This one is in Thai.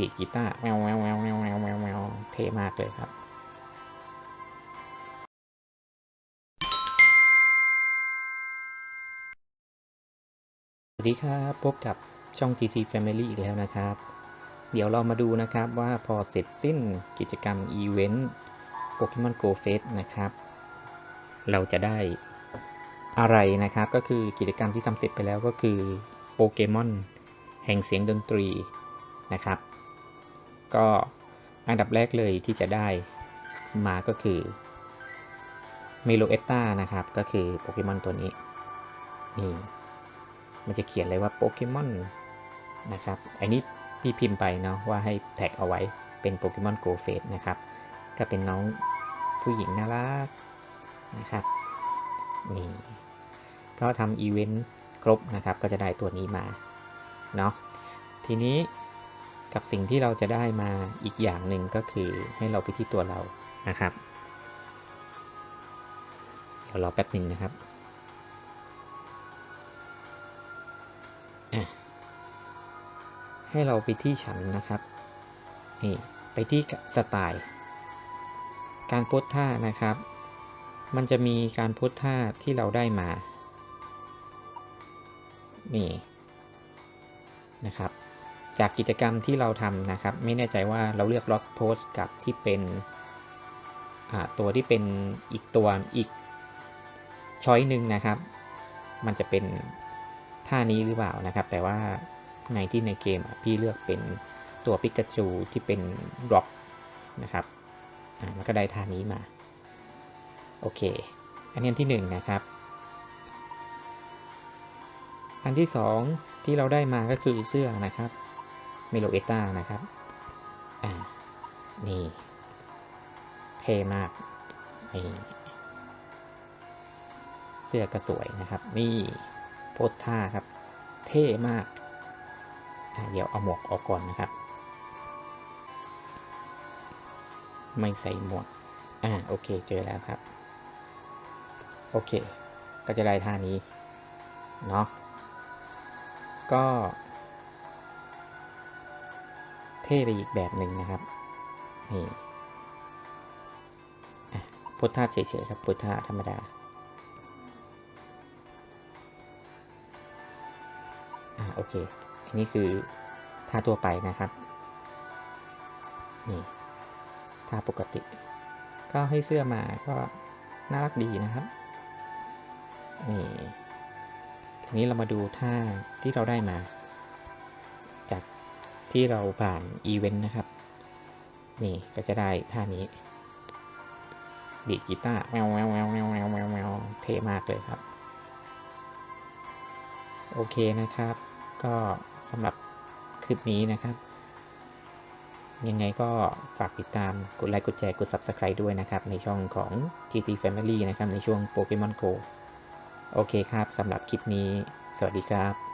ดีดกีตาร์แววแววแววแววแววแววแววเท่มากเลยครับ สวัสดีครับพบกับช่อง TC Family อีกแล้วนะครับ เดี๋ยวเรามาดูนะครับว่าพอเสร็จสิ้นกิจกรรมอีเวนต์ Pokemon Go Fest นะครับ เราจะได้อะไรนะครับ ก็คือกิจกรรมที่ทำเสร็จไปแล้วก็คือโปเกมอนแห่งเสียงดนตรีนะครับ ก็อันดับแรกเลยที่จะได้มาก็คือเมโลเอตตานะครับ ก็คือโปเกมอนตัวนี้ นี่ มันจะเขียนเลยว่าโปเกมอนนะครับ อันนี้พี่พิมพ์ไปเนาะว่าให้แท็กเอาไว้เป็นโปเกมอนโกเฟสนะครับ ก็เป็นน้องผู้หญิงน่ารักนะครับ นี่ ก็ทำอีเวนต์ครบนะครับ ก็จะได้ตัวนี้มา เนาะ ทีนี้ กับสิ่งที่เราจะได้มาอีกอย่างหนึ่งก็คือให้เราไปที่ตัวเรานะครับ เดี๋ยวรอแป๊บหนึ่งนะครับให้เราไปที่ฉันนะครับนี่ไปที่สไตล์ การโพสท่านะครับ มันจะมีการโพสท่าที่เราได้มา นี่นะครับ จากกิจกรรมที่เราทำนะครับ ไม่แน่ใจว่าเราเลือกล็อกโพสกับที่เป็นตัวที่เป็นอีกตัวอีกช้อยหนึ่งนะครับ มันจะเป็นท่านี้หรือเปล่านะครับ แต่ว่าในที่ในเกมพี่เลือกเป็นตัวปิกาจูที่เป็นร็อกนะครับมันก็ได้ท่านี้มา โอเค อันนี้ที่หนึ่งนะครับ อันที่สองที่เราได้มาก็คือเสื้อนะครับ เมโลเอต้านะครับ อ่า นี่ เท่มากนี่เสื้อก็สวยนะครับ นี่โพสท่าครับ เท่มากอ่าเดี๋ยวเอาหมวกออกก่อนนะครับ ไม่ใส่หมวก อ่า โอเค เจอแล้วครับ โอเค ก็จะได้ท่านี้ เนาะ ก็ เท่ไปอีกแบบหนึ่งนะครับนี่พุทธาเฉยๆครับพุทธาธรรมดาอ่าโอเค อันนี้คือท่าทั่วไปนะครับ นี่ท่าปกติ ก็ให้เสื้อมาก็น่ารักดีนะครับนี่ทีนี้เรามาดูท่าที่เราได้มา ที่เราผ่านอีเวนต์นะครับ นี่ก็จะได้ท่านี้ดีกีตาร์แววแววแววแววแววแววแววเท่มากเลยครับ โอเคนะครับ ก็สำหรับคลิปนี้นะครับ ยังไงก็ฝากติดตามกดไลค์กดแชร์กด Subscribe ด้วยนะครับ ในช่องของ GT Family นะครับ ในช่วง Pokemon Go โอเคครับสำหรับคลิปนี้ สวัสดีครับ